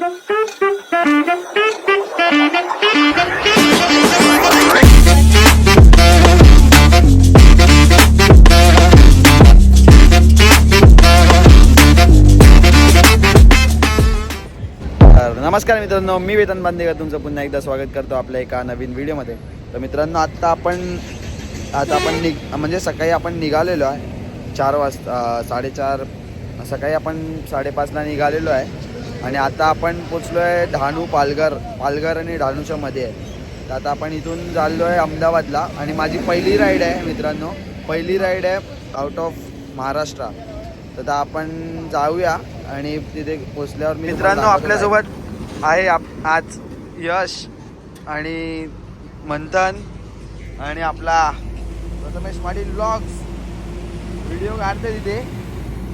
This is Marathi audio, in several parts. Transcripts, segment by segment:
नमस्कार मित्रांनो मी वेतन बांदेकर. तुमचं पुन्हा एकदा स्वागत करतो आपल्या एका नवीन व्हिडिओमध्ये. तर मित्रांनो आत्ता आपण आता आपण निघ म्हणजे सकाळी आपण निघालेलो आहे. चार वाजता साडेचार सकाळी आपण साडेपाचला निघालेलो आहे. आणि आता आपण पोचलो आहे डहाणू पालघर पालघर आणि डहाणूच्या मध्ये. आहे तर आता आपण इथून चाललो आहे अहमदाबादला. आणि माझी पहिली राईड आहे मित्रांनो. पहिली राईड आहे आउट ऑफ महाराष्ट्र. तर आता आपण जाऊया आणि तिथे पोचल्यावर मित्रांनो आपल्यासोबत आहे आप- आज यश आणि मंथन आणि आपला प्रथमेश पाटील ब्लॉग्स व्हिडिओ काढते तिथे.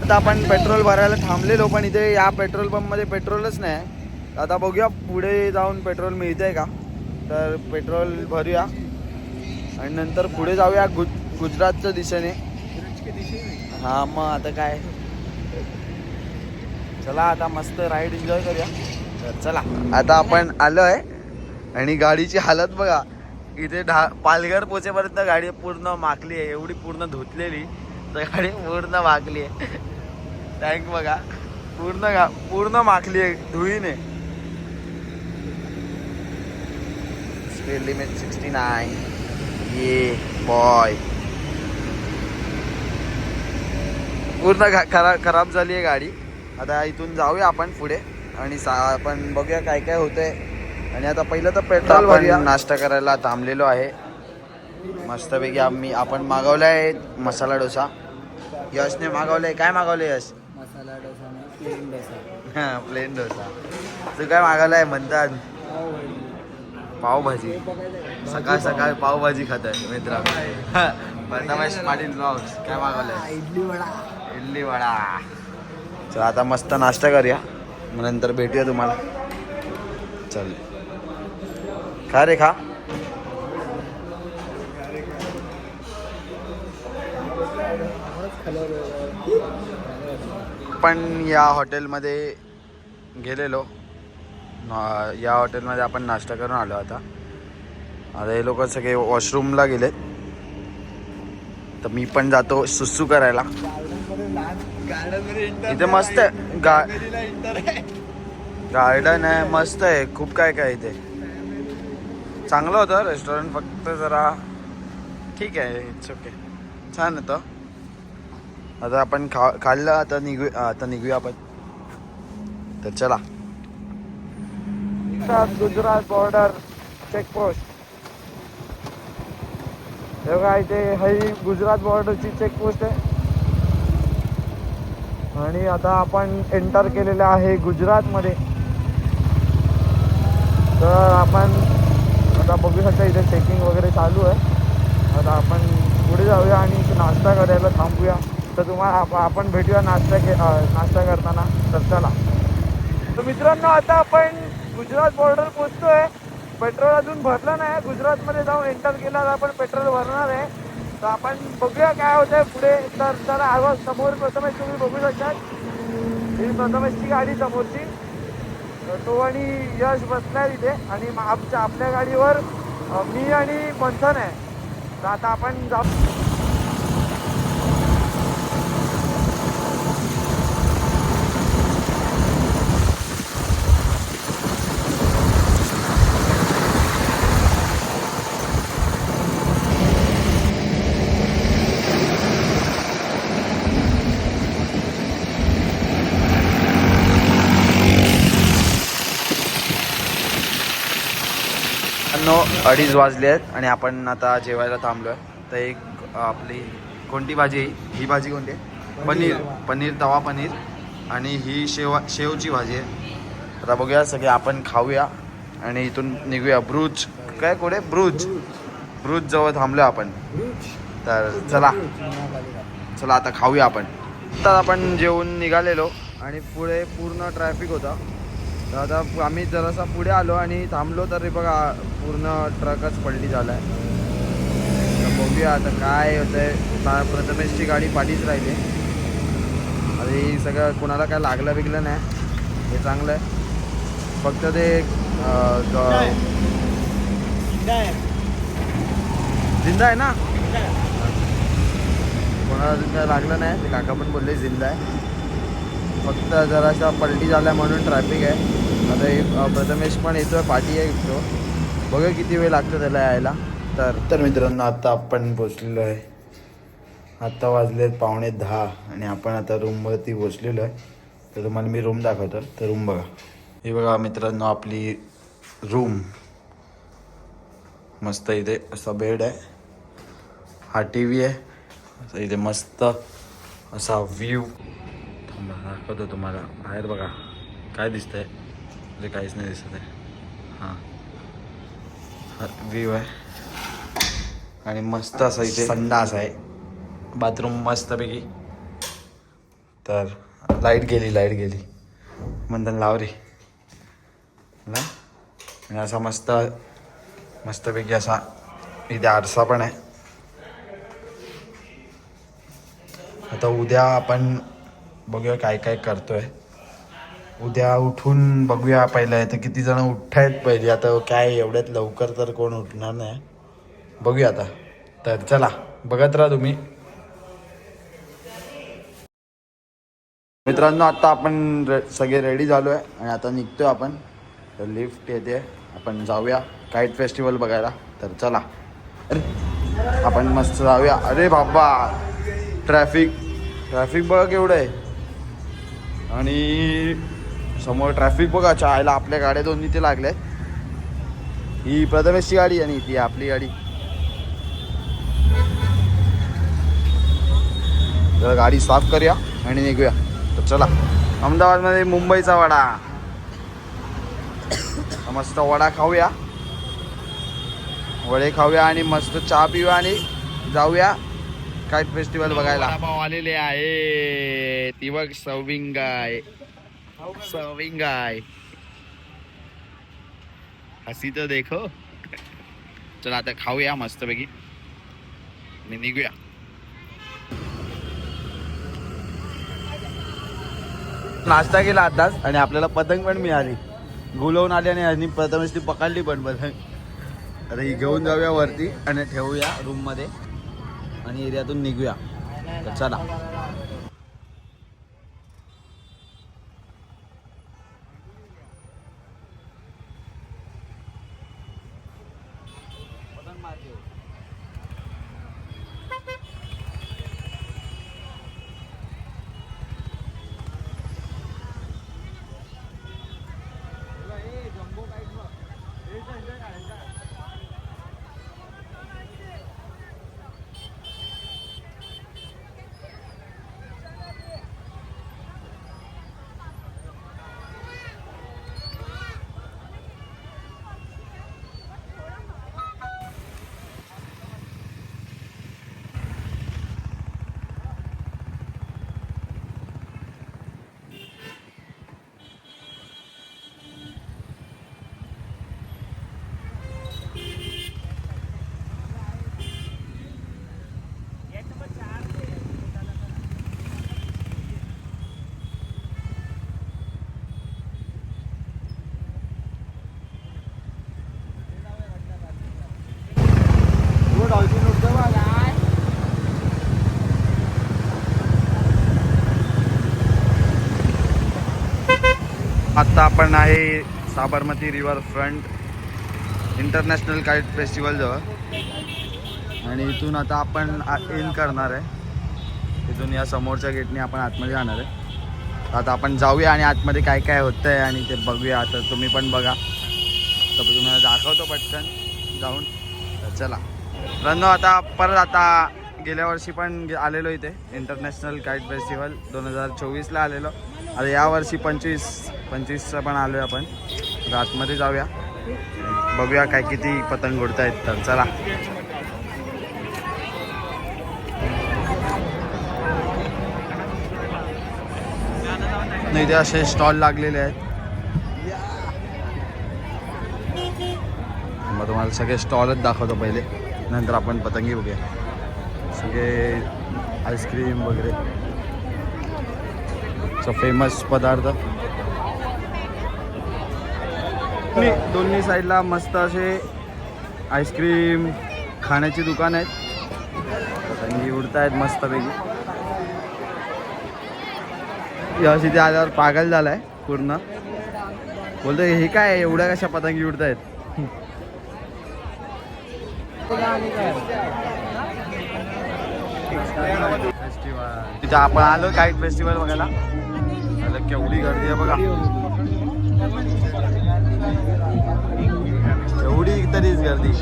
आता आपण पेट्रोल भरायला थांबलेलो पण इथे या पेट्रोल पंपमध्ये पेट्रोलच नाही. आता बघूया पुढे जाऊन पेट्रोल मिळतंय का? तर पेट्रोल भरूया. आणि नंतर पुढे जाऊया गुज गुजरातच्या दिशेने. हा मग आता काय? चला आता मस्त राईड एन्जॉय करूया. तर चला आता आपण आलो आहे आणि गाडीची हालत बघा. इथे ढा पालघर पोचेपर्यंत गाडी पूर्ण माकली आहे. एवढी पूर्ण धुतलेली. गाडी पूर्ण माकली आहे. टँक बघा. पूर्ण पूर्ण माकली आहे धुळीने. स्पीड लिमिट सिक्स्टी नाईन ये बॉय पूर्ण घा- खरा खराब झाली आहे गाडी. आता इथून जाऊया आपण पुढे आणि सा आपण बघूया काय काय होतंय. आणि आता पहिलं तर पेट्रोल भरूया. नाश्ता करायला थांबलेलो आहे. मस्तपैकी आम्ही आपण मागवला आहे मसाला डोसा. यशने मागवलंय. काय मागवलं यश? मसाला डोसा प्लेन डोसा. हां प्लेन डोसा. तू काय मागवलाय म्हणतात? पावभाजी. सकाळ सकाळ पावभाजी खात आहे मित्र प्रथमेश पाटील ब्लॉग्स काय मागवलंय? इडली वडा. इडली वडा. चल आता मस्त नाश्ता करूया. मग नंतर भेटूया तुम्हाला. चल. खा रे खा. आपण या हॉटेलमध्ये गेलेलो. या हॉटेलमध्ये आपण नाश्ता करून आलो आता. आता हे लोक सगळे वॉशरूमला गेलेत. तर मी पण जातो सुसू करायला. इथे मस्त आहे. गा गार्डन आहे मस्त आहे. खूप काय काय इथे. चांगलं होतं रेस्टॉरंट फक्त जरा ठीक आहे इट्स ओके छान होतं. आता आपण खा खाल्लं आता निघू आता निघूया आपण. तर चला. गुजरात बॉर्डर चेकपोस्ट हे बघा इथे ही गुजरात बॉर्डरची चेकपोस्ट आहे. आणि आता आपण एंटर केलेलं आहे गुजरातमध्ये. तर आपण आता बघू शकता इथे चेकिंग वगैरे चालू आहे. आता आपण पुढे जाऊया आणि नाश्ता करायला थांबूया. तर तुम्हाला आप- आपण भेटूया नाश्ता के नाश्ता करताना. तर चला. तर मित्रांनो आता आपण गुजरात बॉर्डर पोचतोय. पेट्रोल अजून भरलं नाही. गुजरातमध्ये जाऊन एंटर केल्यावर आपण पेट्रोल भरणार आहे. तर आपण बघूया काय होतंय पुढे. तर चला आवाज समोर प्रथमेश तुम्ही बघू शकतात. ही प्रथमेशची गाडी समोरची. तर तो आणि यश बसलाय तिथे. आणि आमच्या आपल्या गाडीवर मी आणि मंथन आहे. तर आता आपण जाऊ नो अडीच वाजले आहेत आणि आपण आता जेवायला थांबलो आहे तर एक आपली कोणती भाजी आहे? ही भाजी कोणती आहे? पनीर. पनीर. तवा पनीर. आणि ही शेवा शेवची भाजी आहे. आता बघूया सगळे आपण खाऊया आणि इथून निघूया. ब्रूज. काय कुठे? ब्रूज. ब्रूज जवळ थांबलो आपण. तर चला. चला आता खाऊया आपण. तर आपण जेवून निघालेलो आणि पुढे पूर्ण ट्रॅफिक होता. तर आता आम्ही जरासा पुढे आलो आणि थांबलो तर बघा पूर्ण ट्रकच पडली झालाय. तर बघूया आता काय होतंय. ता- प्रथमेशची गाडी पाठीच राहिली. हे सगळं कोणाला काय लागलं बिगलं नाही. हे चांगलं आहे फक्त ते जिंदा आहे ना? कोणाला काय लागलं नाही. ते काका पण बोलले जिंदा आहे फक्त जरासा पलटी झाला म्हणून ट्रॅफिक आहे. आता एक प्रथमेश पण येतोय पाठी आहे तो. बघा किती वेळ लागतो त्याला यायला. तर तर मित्रांनो आता आपण पोचलेलो आहे. आत्ता वाजलेत पावणे दहा आणि आपण आता रूमवरती पोचलेलो आहे. तर तुम्हाला मी रूम दाखवतो. तर रूम बघा. हे बघा मित्रांनो आपली रूम मस्त इथे असा बेड आहे. हा टी व्ही आहे. इथे मस्त असा व्ह्यू थांबा दाखवतो तुम्हाला. बाहेर बघा. काय दिसतंय? म्हणजे काहीच नाही दिसत आहे. हां. हा व्ह्यू आहे. आणि मस्त असा इथे संडास आहे. बाथरूम मस्तपैकी. तर लाइट गेली लाइट गेली. म्हणतात लाव रे ना? आणि असा मस्त मस्तपैकी असा इथे आरसा पण आहे. आता उद्या आपण बघूया काय काय करतोय. उद्या उठून बघूया पहिलं. आहे तर किती जण उठायत पहिले. आता काय एवढ्यात लवकर तर कोण उठणार नाही. बघूया आता. तर चला बघत राहा तुम्ही. मित्रांनो आता आपण रे सगळे रेडी झालो आहे आणि आता निघतोय आपण. तर लिफ्ट येते. आपण जाऊया. काईट फेस्टिवल बघायला. तर चला. अरे आपण मस्त जाऊया. अरे बाबा! ट्रॅफिक ट्रॅफिक बघ एवढं आहे. आणि समोर ट्रॅफिक बघा चायला आपल्या गाड्या दोन्ही ते लागल्या ही प्रथमेशची गाडी आणि ती आपली गाडी. तर गाडी साफ करूया आणि निघूया. तर चला अहमदाबादमध्ये मुंबईचा वडा. मस्त वडा खाऊया. वडे खाऊया आणि मस्त चहा पिऊया आणि जाऊया काय फेस्टिवल बघायला. आलेले आहे ती बघ आहे. सर्विंग गाय हसी तर देखो चला आता खाऊया मस्तपैकी मी निघूया नाश्ता केला आताच आणि आपल्याला पतंग पण मिळाली गुलवून आली आणि आणि ती पकडली पण पतंग आता ही घेऊन जाऊया वरती आणि ठेवूया रूममध्ये आणि एरियातून निघूया तर चला आत्ता आपण आहे Sabarmati river front international kite festival जवळ. आणि इथून आता आपण इन करणार आहे. इथून या समोरच्या गेटने आपण आतमध्ये जाणार आहे. आता आपण जाऊया आणि आतमध्ये काय काय होतं आहे आणि ते बघूया. आता तुम्ही पण बघा. तर तुम्हाला दाखवतो पटकन. जाऊन. चला. रनो आता परत आता गेल्या वर्षी पण गे- आलेलो इथे इंटरनॅशनल काईट फेस्टिवल दोन हजार चोवीसला आलेलो. आता यावर्षी पंचवीस पंचवीसचं पण आलो आहे आपण. रातमध्ये आतमध्ये जाऊया. बघूया काय किती पतंग उडतायत तर चला. नाही इथे असे स्टॉल लागलेले आहेत. मग तुम्हाला सगळे स्टॉलच दाखवतो पहिले. नंतर आपण पतंगी बघूया. सगळे आईस्क्रीम वगैरे. फेमस पदार्थ. दोन्ही दोन्ही साईडला मस्त असे आईस्क्रीम खाण्याची दुकान आहेत. पतंगी उडतायत मस्तपैकी. अशी ते आल्यावर पागल झालाय पूर्ण. बोलतो हे काय एवढ्या कशा पतंगी उडतायत? फेस्टिवल तिथे आपण आलो काय फेस्टिवल बघायला. आता केवढी गर्दी आहे बघा. एवढी तरीच गर्दी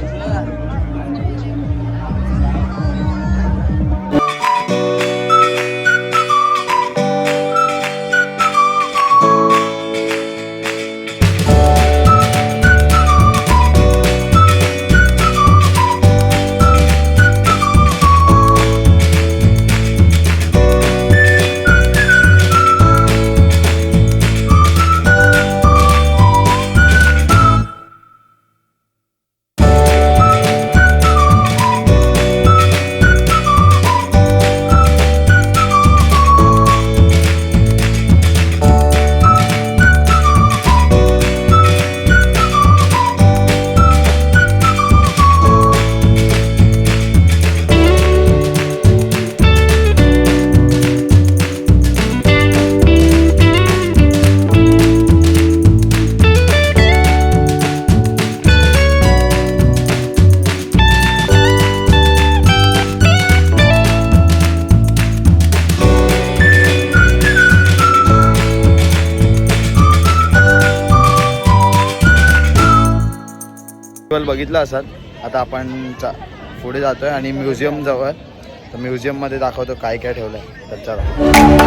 बघितलं असाल आता आपण चा पुढे जातोय आणि म्युझियम जवळ. तर म्युझियममध्ये दाखवतो काय काय ठेवलं आहे तर चला.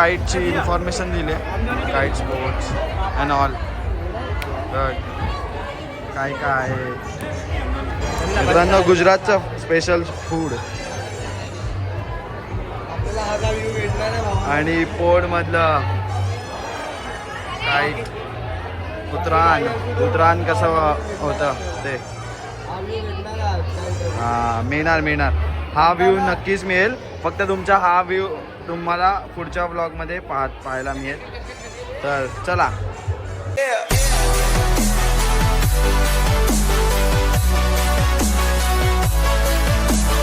काईटची इन्फॉर्मेशन दिली आहे. काईट स्पोर्ट्स अँड ऑल काय काय? आहे मित्रांनो गुजरातचं स्पेशल फूड आणि पोडमधलं काईट उतराण. उतराण कसं होतं ते? हा मिळणार मिळणार. हा व्ह्यू नक्कीच मिळेल. फक्त तुमचा हा व्ह्यू तुम्हाला पुढच्या ब्लॉगमध्ये पाहत पाहायला मिळेल. तर चला.